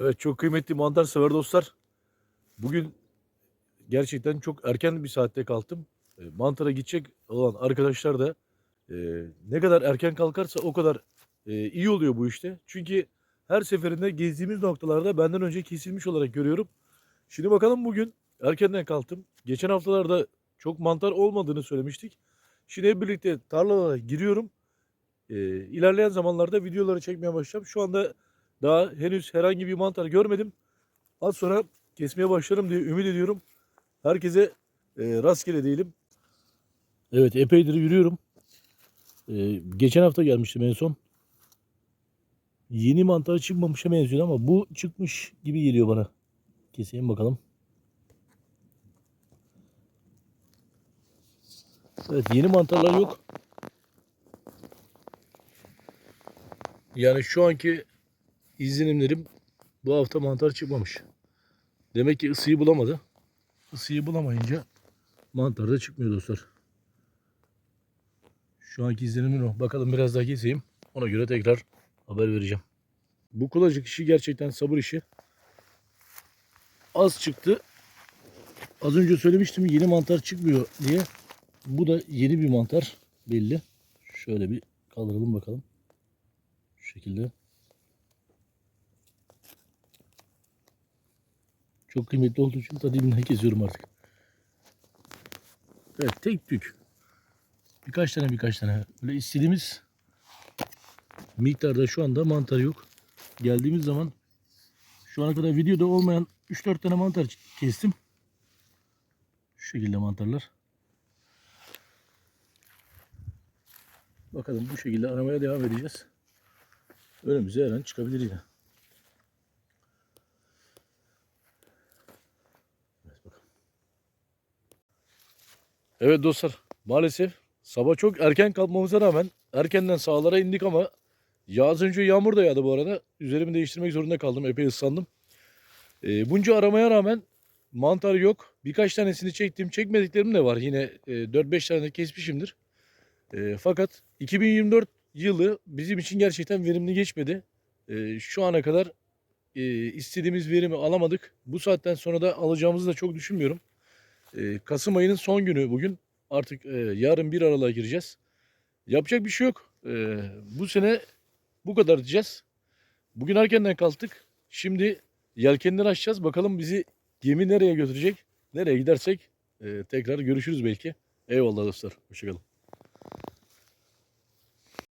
Evet çok kıymetli mantar sever dostlar. Bugün gerçekten çok erken bir saatte kalktım. E, Mantara gidecek olan arkadaşlar da e, ne kadar erken kalkarsa o kadar e, iyi oluyor bu işte. Çünkü her seferinde gezdiğimiz noktalarda benden önce kesilmiş olarak görüyorum. Şimdi bakalım bugün erkenden kalktım. Geçen haftalarda çok mantar olmadığını söylemiştik. Şimdi hep birlikte tarlalara giriyorum. E, ilerleyen zamanlarda videoları çekmeye başlayacağım. Şu anda daha henüz herhangi bir mantar görmedim. Az sonra kesmeye başlarım diye ümit ediyorum. Herkese e, rastgele diyelim. Evet epeydir yürüyorum. E, geçen hafta gelmiştim en son. Yeni mantar çıkmamışa benziyor ama bu çıkmış gibi geliyor bana. Keseyim bakalım. Evet yeni mantarlar yok. Yani şu anki izlenimlerim bu hafta mantar çıkmamış. Demek ki ısıyı bulamadı. Isıyı bulamayınca mantar da çıkmıyor dostlar. Şu anki izlenimim o. Bakalım biraz daha keseyim. Ona göre tekrar haber vereceğim. Bu kulacık işi gerçekten sabır işi. Az çıktı. Az önce söylemiştim yeni mantar çıkmıyor diye. Bu da yeni bir mantar belli. Şöyle bir kaldıralım bakalım. Şu şekilde. Çok kıymetli olduğu için da dibinden kesiyorum artık. Evet tek tük. Birkaç tane birkaç tane. Böyle istediğimiz miktarda şu anda mantar yok. Geldiğimiz zaman şu ana kadar videoda olmayan 3-4 tane mantar kestim. Şu şekilde mantarlar. Bakalım bu şekilde aramaya devam edeceğiz. Önümüze her an çıkabilir yine. Evet dostlar maalesef sabah çok erken kalkmamıza rağmen erkenden sahalara indik ama ya az önce yağmur da yağdı bu arada. Üzerimi değiştirmek zorunda kaldım. Epey ıslandım. E, bunca aramaya rağmen mantar yok. Birkaç tanesini çektim. Çekmediklerim de var. Yine e, 4-5 tane kesmişimdir. E, fakat 2024 yılı bizim için gerçekten verimli geçmedi. E, şu ana kadar e, istediğimiz verimi alamadık. Bu saatten sonra da alacağımızı da çok düşünmüyorum. E, Kasım ayının son günü bugün. Artık e, yarın bir aralığa gireceğiz. Yapacak bir şey yok. E, bu sene bu kadar diyeceğiz. Bugün erkenden kalktık. Şimdi yelkenleri açacağız. Bakalım bizi gemi nereye götürecek? Nereye gidersek e, tekrar görüşürüz belki. Eyvallah dostlar. Hoşçakalın.